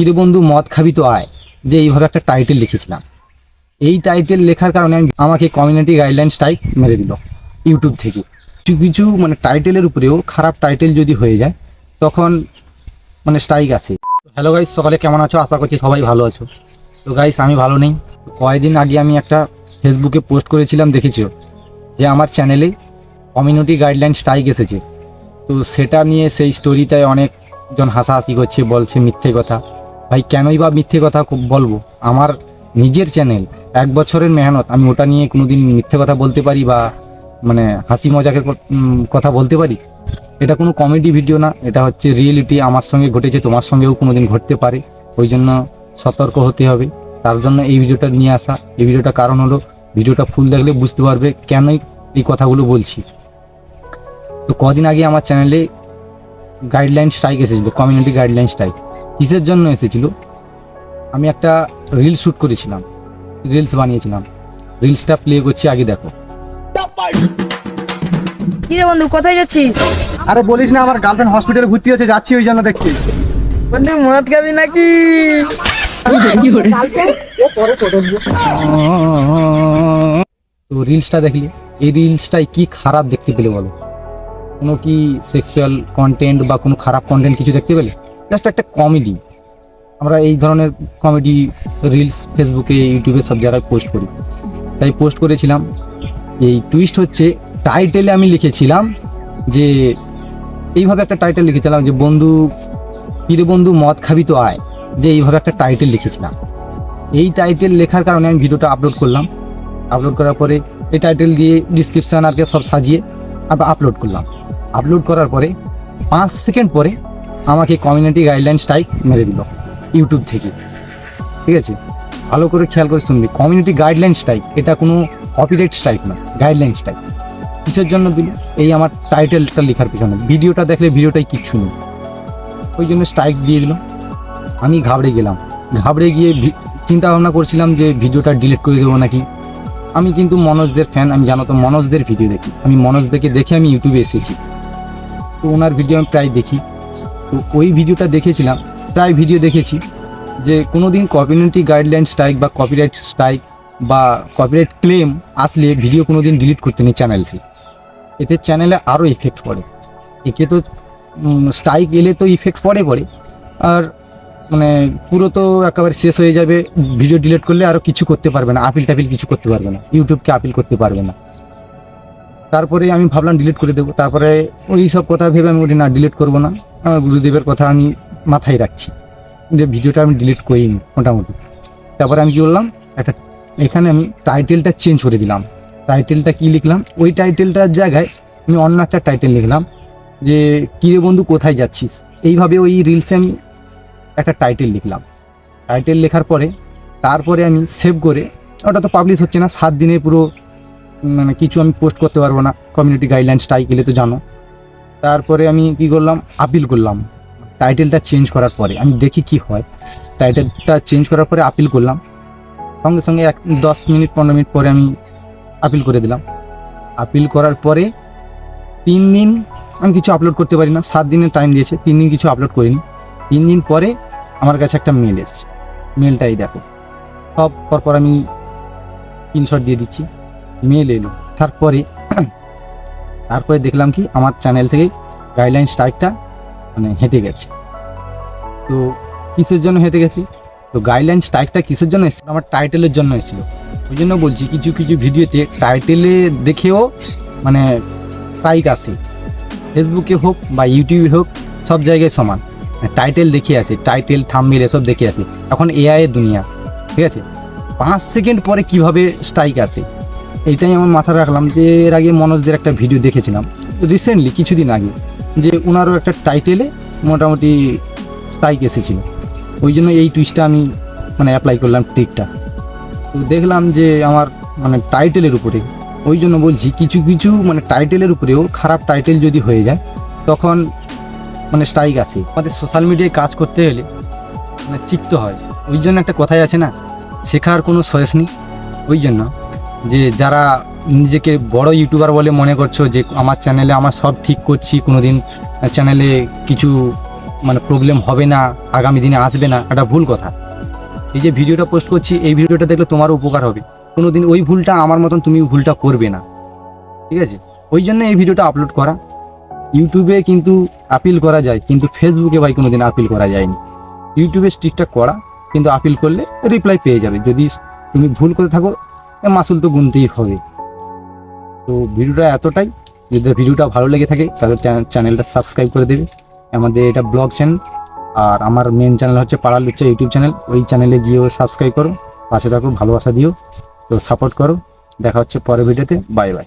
কিরে বন্ধু মদ খাবি তো আয়, যে এইভাবে একটা টাইটেল লিখেছিলাম। এই টাইটেল লেখার কারণে আমি আমাকে কমিউনিটি গাইডলাইন স্ট্রাইক মেরে দিল ইউটিউব থেকে। কিছু কিছু মানে টাইটেলের উপরেও খারাপ টাইটেল যদি হয়ে যায়, তখন মানে স্ট্রাইক আসে। হ্যালো গাইস সকালে কেমন আছো? আশা করছি সবাই ভালো আছো। তো গাইস আমি ভালো নেই। কয়েকদিন আগে আমি একটা ফেসবুকে পোস্ট করেছিলাম, দেখেছ? যে আমার চ্যানেলে কমিউনিটি গাইডলাইন স্ট্রাইক এসেছে। তো সেটা নিয়ে সেই স্টোরিটায় অনেকজন হাসাহাসি করছে, বলছে মিথ্যে কথা। ভাই, কেনই বা মিথ্যে কথা বলব? আমার নিজের চ্যানেল এক বছরের মেহনত, আমি ওটা নিয়ে কোনোদিন মিথ্যে কথা বলতে পারি বা মানে হাসি মজাকের কথা বলতে পারি? এটা কোনো কমেডি ভিডিও না, এটা হচ্ছে রিয়েলিটি আমার সঙ্গে ঘটেছে, তোমার সঙ্গেও কোনো দিন ঘটতে পারে। ওই জন্য সতর্ক হতে হবে। তার জন্য এই ভিডিওটা নিয়ে আসা। এই ভিডিওটা কারণ হলো ভিডিওটা ফুল দেখলে বুঝতে পারবে কেনই এই কথাগুলো বলছি। তো কদিন আগে আমার চ্যানেলে গাইডলাইন স্ট্রাইক এসেছিল কমিউনিটি গাইডলাইন স্ট্রাইক কিসের জন্য এসেছিল? আমি একটা রিল শ্যুট করেছিলাম রিলস বানিয়েছিলাম। রিলসটা প্লে করছি আগে দেখো। কি রে বন্ধু কোথায় যাচ্ছিস? আরে বলিস না আমার গার্লফ্রেন্ড হসপিটালে ভর্তি হয়েছে যাচ্ছি ওই জন্য দেখতে বন্ধু মদ খাবি নাকি? তো রিলসটা দেখলে? এই রিলসটাই কি খারাপ দেখতে পেলে বলো? কোনো কি সেক্সুয়াল কন্টেন্ট বা কোনো খারাপ কন্টেন্ট কিছু দেখতে পেলে? জাস্ট একটা কমেডি আমরা এই ধরনের কমেডি রিলস ফেসবুকে ইউটিউবে সব জায়গায় পোস্ট করি। তাই পোস্ট করেছিলাম। এই টুইস্ট হচ্ছে টাইটেলে আমি লিখেছিলাম যে, এইভাবে একটা টাইটেল লিখেছিলাম যে, বন্ধু, কিরে বন্ধু, মদ খাবি তো আয়। যে এইভাবে একটা টাইটেল লিখেছিলাম। এই টাইটেল লেখার কারণে আমি ভিডিওটা আপলোড করলাম। আপলোড করার পরে এই টাইটেল দিয়ে ডিসক্রিপশান আর সব সাজিয়ে আবার আপলোড করলাম। আপলোড করার পরে পাঁচ সেকেন্ড পরে আমাকে কমিউনিটি গাইডলাইন স্ট্রাইক মেরে দিল ইউটিউব থেকে। ঠিক আছে? ভালো করে খেয়াল করে শুনবি। কমিউনিটি গাইডলাইন স্ট্রাইক এটা কোনো কপিরাইট স্ট্রাইক না গাইডলাইন স্ট্রাইক কিসের জন্য দিল? এই আমার টাইটেলটা লেখার পিছনে। ভিডিওটা দেখলে ভিডিওটাই কিচ্ছু নেই। ওই জন্য স্ট্রাইক দিয়ে দিল। আমি ঘাবড়ে গেলাম। ঘাবড়ে গিয়ে চিন্তা ভাবনা করছিলাম যে ভিডিওটা ডিলিট করে দেবো নাকি। আমি কিন্তু মনোজদের ফ্যান আমি জানো তো মনোজদের ভিডিও দেখি। আমি মনোজদেরকে দেখে আমি ইউটিউবে এসেছি। তো ওনার ভিডিও আমি প্রায় দেখি। তো ওই ভিডিওটা দেখেছিলাম, প্রায় ভিডিও দেখেছি, যে কোনো দিন কমিউনিটি গাইডলাইন স্ট্রাইক বা কপিরাইট স্ট্রাইক বা কপিরাইট ক্লেম আসলে ভিডিও কোনো দিন ডিলিট করতে নেই চ্যানেল থেকে। এতে চ্যানেলে আরও ইফেক্ট পড়ে। একে তো স্ট্রাইক এলে তো ইফেক্ট পড়ে পড়ে, আর মানে পুরো তো একেবারে শেষ হয়ে যাবে ভিডিও ডিলিট করলে আরও কিছু করতে পারবে না আপিল টাপিল কিছু করতে পারবে না ইউটিউবকে আপিল করতে পারবে না। তারপরে আমি ভাবলাম ডিলিট করে দেবো। তারপরে ওই সব কথা ভেবে আমি বলি, না ডিলিট করব না। আমার গুরুদেবের কথা আমি মাথায় রাখছি যে ভিডিওটা আমি ডিলিট করিনি, মোটামুটি। তারপরে আমি কী করলাম একটা, এখানে আমি টাইটেলটা চেঞ্জ করে দিলাম। টাইটেলটা কি লিখলাম? ওই টাইটেলটার জায়গায় আমি অন্য একটা টাইটেল লিখলাম যে কিরে বন্ধু, কোথায় যাচ্ছিস? এইভাবে ওই রিলসে আমি একটা টাইটেল লিখলাম। টাইটেল লেখার পরে, তারপরে আমি সেভ করে, ওটা তো পাবলিশ হচ্ছে না, সাত দিনে পুরো মানে কিছু আমি পোস্ট করতে পারব না কমিউনিটি গাইডলাইন এলে তো জানো। তারপরে আমি কি করলাম? আপিল করলাম। টাইটেলটা চেঞ্জ করার পরে, আমি দেখি কি হয়। টাইটেলটা চেঞ্জ করার পরে আপিল করলাম। সঙ্গে সঙ্গে এক দশ মিনিট, পনেরো মিনিট পরে আমি আপিল করে দিলাম। আপিল করার পরে তিন দিন আমি কিছু আপলোড করতে পারি না। সাত দিনের টাইম দিয়েছে, তিন দিন কিছু আপলোড করিনি। তিন দিন পরে আমার কাছে একটা মেল এসেছে। মেলটাই দেখো। সব পরপর আমি স্ক্রিনশট দিয়ে দিচ্ছি। মেল এলো তারপরে তারপরে দেখলাম কি, আমার চ্যানেল থেকে গাইডলাইন স্ট্রাইকটা মানে হেঁটে গেছে। তো কিসের জন্য হেঁটে গেছে? তো গাইডলাইন স্ট্রাইকটা কিসের জন্য এসেছিল? আমার টাইটেলের জন্য এসেছিল। ওই জন্য বলছি, কিছু কিছু ভিডিওতে টাইটেলে দেখেও মানে স্ট্রাইক আসে ফেসবুকে হোক বা ইউটিউবে হোক, সব জায়গায় সমান। টাইটেল দেখে আসে টাইটেল থাম্বনেল এসব দেখে আসে এখন এআই দুনিয়া, ঠিক আছে? পাঁচ সেকেন্ড পরে কীভাবে স্ট্রাইক আসে? এইটাই আমার মাথায় রাখলাম যে এর আগে মনোজদের একটা ভিডিও দেখেছিলাম। রিসেন্টলি কিছুদিন আগে, যে ওনারও একটা টাইটেলে মোটামুটি স্ট্রাইক এসেছিল। ওই জন্য এই টুইস্টটা আমি মানে অ্যাপ্লাই করলাম ট্রিকটা তো দেখলাম যে আমার মানে টাইটেলের উপরে, ওই জন্য বলছি কিছু কিছু মানে টাইটেলের উপরেও খারাপ টাইটেল যদি হয়ে যায়, তখন মানে স্ট্রাইক আসে। আমাদের সোশ্যাল মিডিয়ায় কাজ করতে গেলে মানে শিখতে হয়। ওই জন্য একটা কথাই আছে না, শেখার কোনো সয়েস নেই। ওই জন্য যে যারা নিজেকে বড় ইউটিউবার বলে মনে করছ যে আমার চ্যানেলে আমার সব ঠিক করছি কোনো দিন চ্যানেলে কিছু মানে প্রবলেম হবে না, আগামী দিনে আসবে না, এটা ভুল কথা। এই যে ভিডিওটা পোস্ট করছি, এই ভিডিওটা দেখলে তোমার উপকার হবে। কোনোদিন ওই ভুলটা আমার মতন তুমি ভুলটা করবে না। ঠিক আছে? ওই জন্য এই ভিডিওটা আপলোড করা। ইউটিউবে কিন্তু আপিল করা যায়, কিন্তু ফেসবুকে ভাই কোনোদিন আপিল করা যায়নি। ইউটিউবে স্ট্রিকটা করা, কিন্তু আপিল করলে রিপ্লাই পেয়ে যাবে। যদি তুমি ভুল করে থাকো মাসুল তো গুনতেই হবে। তো ভিডিওটা এতটাই। যদি ভিডিওটা ভালো লেগে থাকে, তাহলে চ্যানেলটা সাবস্ক্রাইব করে দেবে। আমাদের এটা ব্লগ চ্যানেল। আর আমার মেন চ্যানেল হচ্ছে পাড়ার লুচ্চা ইউটিউব চ্যানেল ওই চ্যানেলে গিয়েও সাবস্ক্রাইব করো। পাশে থাকো, ভালোবাসা দিও। তো সাপোর্ট করো। দেখা হচ্ছে পরের ভিডিওতে বাই বাই